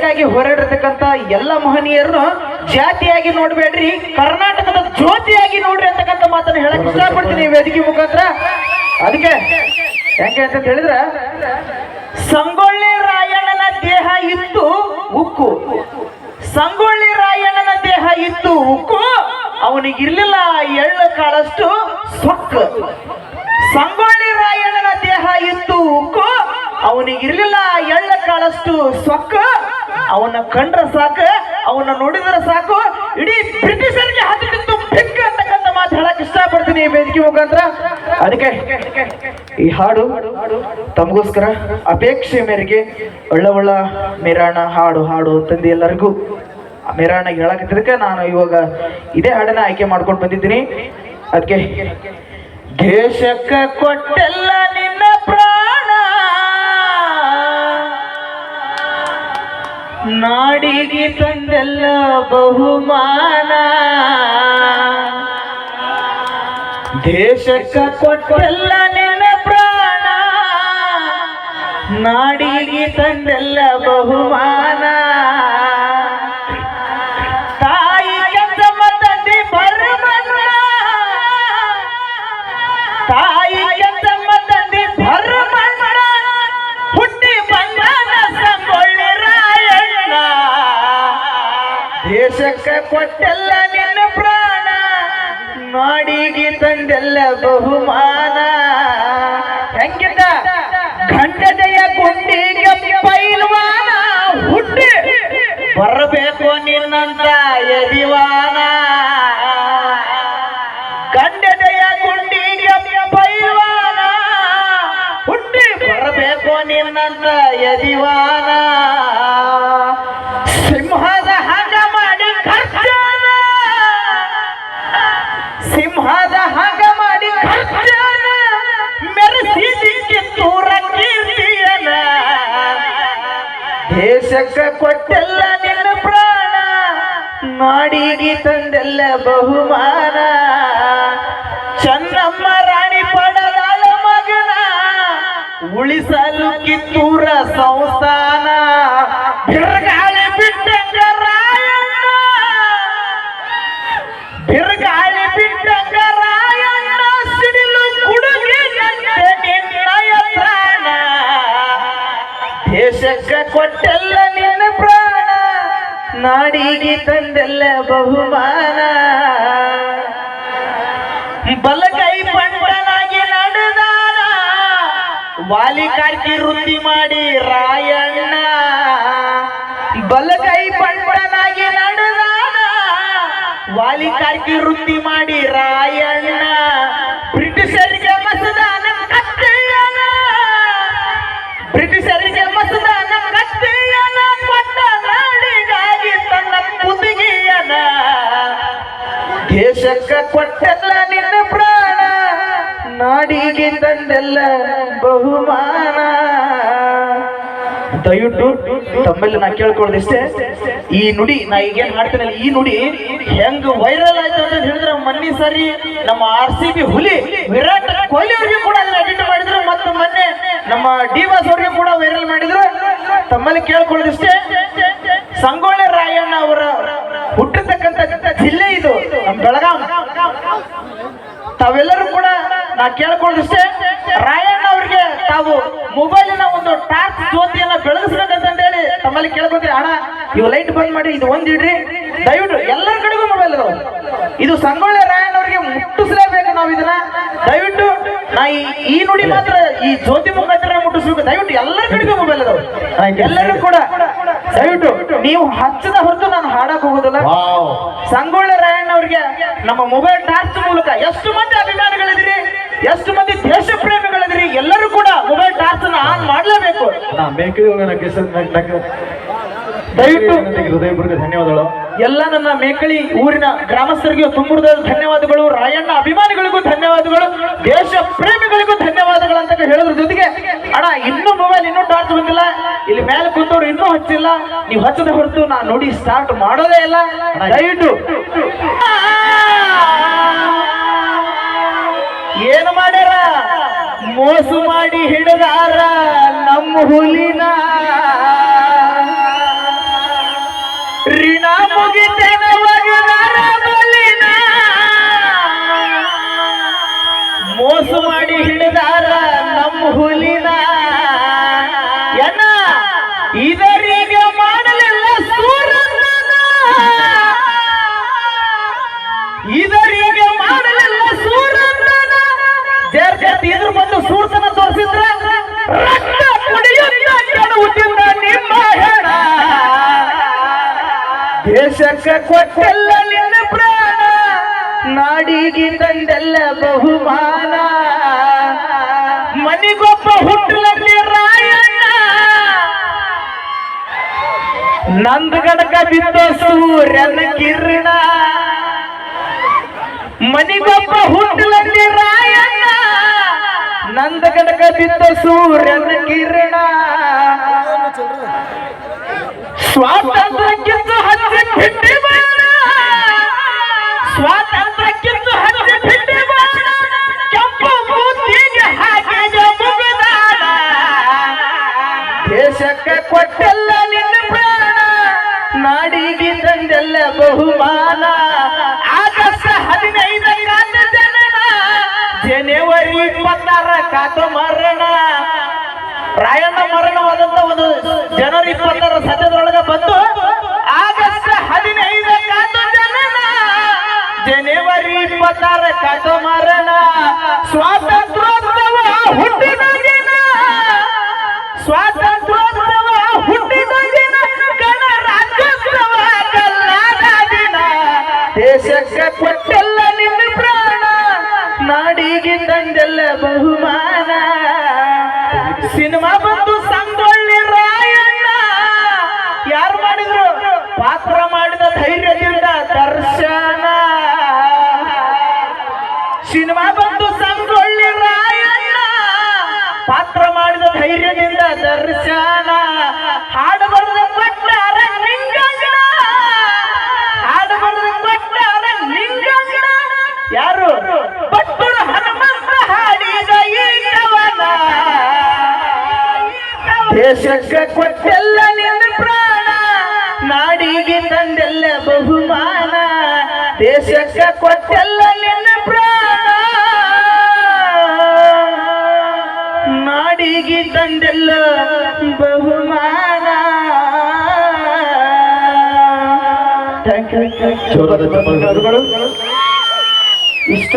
ದೇಶಕ್ಕಾಗಿ ಹೋರಾಡಿರ್ತಕ್ಕಂಥ ಎಲ್ಲ ಮಹನೀಯರನ್ನು ಜಾತಿಯಾಗಿ ನೋಡ್ಬೇಡ್ರಿ, ಕರ್ನಾಟಕದ ಜ್ಯೋತಿಯಾಗಿ ನೋಡ್ರಿ ಅಂತಕ್ಕಂಥ ಮಾತನ್ನ ಹೇಳಕ್ ಇಷ್ಟಪಡ್ತೀನಿ ವೇದಿಕೆ ಮುಖಾಂತರ. ಅದಕ್ಕೆ ಯಾಕೆ ಅಂತ ಹೇಳಿದ್ರ, ಸಂಗೊಳ್ಳಿ ರಾಯಣ್ಣನ ದೇಹ ಇತ್ತು ಉಕ್ಕು. ಸಂಗೊಳ್ಳಿ ರಾಯಣ್ಣನ ದೇಹ ಇತ್ತು ಉಕ್ಕು ಅವನಿಗಿರ್ಲಿಲ್ಲ ಎಳ್ಳು ಕಾಳಷ್ಟು ಸೊಕ್ಕು. ಸಂಗೊಳ್ಳಿ ರಾಯಣ್ಣನ ದೇಹ ಇತ್ತು ಉಕ್ಕು ಅವನಿಗಿರ್ಲಿಲ್ಲ ಎಳ್ಳ ಕಾಳಷ್ಟು ಸೊಕ್ಕ. ಅವನ ಕಂಡ್ರೆ ಸಾಕು, ಅವನ್ನ ನೋಡಿದ್ರೆ ಸಾಕು. ಇಡೀ ಬ್ರಿಟಿಷರಿಗೆ ಹತ್ತಿಟ್ಟು ಬಿಕ್ ಅಂತಕ್ಕಂಥ ಮಾತು ಹೇಳಕ್ ಇಷ್ಟಪಡ್ತೀನಿ ವೇದಿಕೆ ಮುಖಾಂತರ. ಅದಕ್ಕೆ ಈ ಹಾಡು ತಮಗೋಸ್ಕರ ಅಪೇಕ್ಷೆ ಮೇರೆಗೆ ಒಳ್ಳ ಒಳ್ಳ ಮಿರಾಣ ಹಾಡು ಹಾಡು ಅಂತಂದು ಎಲ್ಲರಿಗೂ ಮಿರಾಣಿಗೆ ಹೇಳಕತ್ತಿದ್ದಕ್ಕೆ ನಾನು ಇವಾಗ ಇದೇ ಹಾಡನ್ನ ಆಯ್ಕೆ ಮಾಡ್ಕೊಂಡು ಬಂದಿದ್ದೀನಿ. ಅದಕ್ಕೆ ದೇಶಕ್ಕೆ ಕೊಟ್ಟೆಲ್ಲ ನಾಡಿಗೆ ತಂದೆಲ್ಲ ಬಹುಮಾನ. ದೇಶಕ್ಕ ಕೊಟ್ಟೆಲ್ಲ ನಿನ್ನ ಪ್ರಾಣ. ನಾಡಿಗೆ ತಂದೆಲ್ಲ ಬಹುಮಾನ. ಬರಬೇಕು ದಿವಾನ. ಗಂಡದಯ ಗುಂಡಿಗೆ ಪೈಲ್ವಾನ. ಹುಟ್ಟಿ ಬರಬೇಕು ನಿನ್ನಂತ ಯದಿವಾನ ಸಿಂಹದ ಹಗ ಮಾಡಿ ಖರ್ಚಾನ ಸಿಂಹದ ಹಗ ಮಾಡಿ ಖರ್ಚಾನ ಮೆರೆಸಿ ಕಿತ್ತೂರ ಕೀರ್ತಿಯನ ದೇಶಕ್ಕೆ ಕೊಟ್ಟೆಲ್ಲ ನಾಡಿಗೆ ತಂದೆಲ್ಲ ಬಹುಮಾನ. ಚನ್ನಮ್ಮ ರಾಣಿ ಪಡಲಾಲ ಮಗನ. ಉಳಿಸಲು ಕಿತ್ತೂರ ಸಂಸ್ಥಾನ. ಬಿರುಗಾಳಿ ಬಿಟ್ಟಂಗ ರಾಯಣ್ಣ. ಬಿರುಗಾಳಿ ಬಿಟ್ಟಂಗ ರಾಯಣ್ಣ. ಸಿಡಿಲು ಕುಡುಗೆ ಪ್ರಾಣ ದೇಶಕ್ಕೆ ಕೊಟ್ಟೆಲ್ಲ ನಿನ್ನ ನಾಡಿಗೆ ತಂದೆಲ್ಲ ಬಹುಮಾನ. ಬಲಗೈ ಪಂಡನಾಗಿ ನಡೆದಾನ ವಾಲಿ ಕಾರ್ಕಿ ವೃತ್ತಿ ಮಾಡಿ ರಾಯಣ್ಣ. ಬಲಗೈ ಪಂಡನಾಗಿ ನಡೆದಾನ ವಾಲಿ ಕಾರ್ಕಿ ವೃತ್ತಿ ಮಾಡಿ ರಾಯಣ್ಣ. ದೇಶಕ್ಕೆ ಕೊಟ್ಟೆಲ್ಲ ನಿನ್ನ ಪ್ರಾಣ. ನಾಡಿಗೆ ತಂದೆಲ್ಲ ಬಹುಮಾನ. ದಯವಿಟ್ಟು ತಮ್ಮಲ್ಲಿ ನಾ ಕೇಳ್ಕೊಳ್ಳೋದಿಷ್ಟೇ. ಈ ನುಡಿ, ನಾ ಈಗೇನ್ ಮಾಡ್ತೇನೆ ಈ ನುಡಿ ಹೆಂಗ್ ವೈರಲ್ ಆಯ್ತು ಅಂತ ಹೇಳಿದ್ರೆ ಮೊನ್ನೆ ಸರಿ ನಮ್ಮ ಆರ್ ಸಿ ಬಿ ಹುಲಿ ವಿರಾಟ್ ಕೊಹ್ಲಿ ಅವ್ರಿಗೆ ಕೂಡ ಅದನ್ನ ಎಡಿಟ್ ಮಾಡಿದ್ರು. ಮತ್ತು ಮೊನ್ನೆ ನಮ್ಮ ಡಿ ಬಾಸ್ ಅವ್ರಿಗೆ ಕೂಡ ವೈರಲ್ ಮಾಡಿದ್ರು. ತಮ್ಮಲ್ಲಿ ಕೇಳ್ಕೊಳ್ಳೋದಿಷ್ಟೇ. ಸಂಗೊಳ್ಳಿ ಇದು ನಮ್ಮ ಬೆಳಗಾಂ. ತಾವೆಲ್ಲರೂ ಕೂಡ ನಾ ಕೇಳ್ಕೊಳ್ಳೋದಿಷ್ಟೇ ರಾಯಣ್ಣ ಅವ್ರಿಗೆ ತಾವು ಮೊಬೈಲಿನ ಒಂದು ಟಾರ್ಚ್ ಜ್ಯೋತಿಯನ್ನ ಬೆಳಗಿಸ್ಬೇಕಂತ ಹೇಳಿ ತಮ್ಮಲ್ಲಿ ಕೇಳ್ಕೊತೀರಿ. ಅಣ್ಣ ಇವು ಲೈಟ್ ಬಂದ್ ಮಾಡಿ ಇದು ಒಂದಿಡ್ರಿ ಇಡ್ರಿ. ದಯವಿಟ್ಟು ಎಲ್ಲರ ಕಡೆಗೂ ಮೊಬೈಲ್ ಅದಾವ ಇದು ಸಂಗೊಳ್ಳಿ ರಾಯಣ್ಣ ಅವರಿಗೆ ಮುಟ್ಟಿಸ್ಲೇಬೇಕು ನಾವು ಇದನ್ನ. ದಯವಿಟ್ಟು ನಾ ಈ ಈ ನುಡಿ ಮಾತ್ರ ಈ ಜ್ಯೋತಿ ಮುಖಾಂತರ ಮುಟ್ಟಿಸ್ಬೇಕು. ದಯವಿಟ್ಟು ಎಲ್ಲರ ಕಡೆಗೂ ಮೊಬೈಲ್ ಅದಾವ ಎಲ್ಲರೂ ಕೂಡ ದಯವಿಟ್ಟು ನೀವು ಹಚ್ಚದ ಹೊರತು ನಾನು ಹಾಡಕ್ ಹೋಗುದಿಲ್ಲ. ಸಂಗೊಳ್ಳ ರಾಯಣ್ಣ ಅವ್ರಿಗೆ ನಮ್ಮ ಮೊಬೈಲ್ ಟಾರ್ಚ್ ಮೂಲಕ ಎಷ್ಟು ಮಂದಿ ಅಭಿಮಾನಿಗಳಿದಿರಿ ಎಷ್ಟು ಮಂದಿ ದೇಶ ಪ್ರೇಮಿಗಳಿದಿರಿ ಎಲ್ಲರೂ ಕೂಡ ಮೊಬೈಲ್ ಟಾರ್ಚ್ ಅನ್ನ ಆನ್ ಮಾಡ್ಲೇಬೇಕು. ನಾ ದಯವಿಟ್ಟು ಹೃದಯಪೂರ್ವಕ ಧನ್ಯವಾದಗಳು. ಎಲ್ಲ ನನ್ನ ಮೇಕಳಿ ಊರಿನ ಗ್ರಾಮಸ್ಥರಿಗೆ ತುಂಬುರದ ಧನ್ಯವಾದಗಳು ರಾಯಣ್ಣ ಅಭಿಮಾನಿಗಳಿಗೂ ಧನ್ಯವಾದಗಳು ದೇಶ ಪ್ರೇಮಿಗಳಿಗೂ ಧನ್ಯವಾದಗಳು ಅಂತ ಹೇಳೋದ್ರ ಜೊತೆಗೆ ಅಣ್ಣ ಇನ್ನೂ ಮೊಬೈಲ್ ಇನ್ನೂ ಟಾರ್ಚ್ ಬಂದಿಲ್ಲ ಇಲ್ಲಿ ಮೇಲೆ ಕುಂತವ್ರು ಇನ್ನೂ ಹಚ್ಚಿಲ್ಲ. ನೀವು ಹಚ್ಚದ ಹೊರತು ನಾನು ನೋಡಿ ಸ್ಟಾರ್ಟ್ ಮಾಡೋದೇ ಇಲ್ಲ. ದಯವಿಟ್ಟು. ಏನು ಮಾಡ್ಯಾರ? ಮೋಸು ಮಾಡಿ ಹಿಡಿದಾರ ನಮ್ಮ ಹುಲಿನ. ಕೊಟ್ಟೆಲ್ಲ ನಿನ್ನ ಪ್ರಾಣ. ನಾಡಿಗೆ ತಂದೆಲ್ಲ ಬಹುಮಾನ. ಮನಿಗೊಬ್ಬ ಹುಟ್ಟಲಲ್ಲಿ ರಾಯಣ್ಣ. ನಂದ ಗಣಕ ಬಿದ್ದ ಸೂರ್ಯನ ಕಿರಣ. ಮನಿಗೊಬ್ಬ ಹುಟ್ಟಲಲ್ಲಿ ರಾಯಣ್ಣ. ನಂದ ಗಣಕ ಬಿದ್ದ ಸೂರ್ಯನ ಕಿರಣ. ಸ್ವಾತಂತ್ರ್ಯಕ್ಕಿಂತ ಹಚ್ಚಿ ಬಿಟ್ಟಿ ಕೊಟ್ಟೆಲ್ಲ ನಿನ್ನ ಪ್ರಾಣ. ನಾಡಿಗೆ ತಂದೆಲ್ಲ ಬಹುಮಾನ. ಆಗಸ್ಟ್ ಹದಿನೈದು ಕಾತ ಜನನ ಜನವರಿ ಇಪ್ಪತ್ತಾರ ಕಾತ ಮರಣ. ರಾಯಣ್ಣ ಮರಣವಾದಂತ ಒಂದು ಜನವರಿ ಇಪ್ಪತ್ತಾರ ಸದ್ಯದೊಳಗ ಬಂದು ಆಗಸ್ಟ್ ಹದಿನೈದು ಕಾತ ಜನನ ಜನವರಿ ಇಪ್ಪತ್ತಾರ ಕಾತ ಮರಣ. ಸ್ವಾತಂತ್ರ್ಯೋತ್ಸವ ನಾಡಿಗೆ ಬಹುಮಾನ. ಸಿನಿಮಾ ಬಂದು ಸಂಗೊಳ್ಳಿ ರಾಯಣ್ಣ. ಯಾರು ಮಾಡಿದ್ರು? ಪಾತ್ರ ಮಾಡಿದ ಧೈರ್ಯದಿಂದ ದರ್ಶನ. ಸಿನಿಮಾ ಬಂದು ಸಂಗೊಳ್ಳಿ ರಾಯಣ್ಣ. ಪಾತ್ರ ಮಾಡಿದ ಧೈರ್ಯದಿಂದ ದರ್ಶನ. ಹಾಡು ದೇಶಕ್ಕೆ ಕೊಟ್ಟೆಲ್ಲ ನಿನ್ನ ಪ್ರಾಣ. ನಾಡಿಗೆ ತಂದೆಲ್ಲ ಬಹುಮಾನ. ದೇಶಕ್ಕ ಕೊಟ್ಟೆಲ್ಲ ನಿನ್ನ ಪ್ರಾಣ. ನಾಡಿಗೆ ತಂದೆಲ್ಲ ಬಹುಮಾನ. ಇಷ್ಟ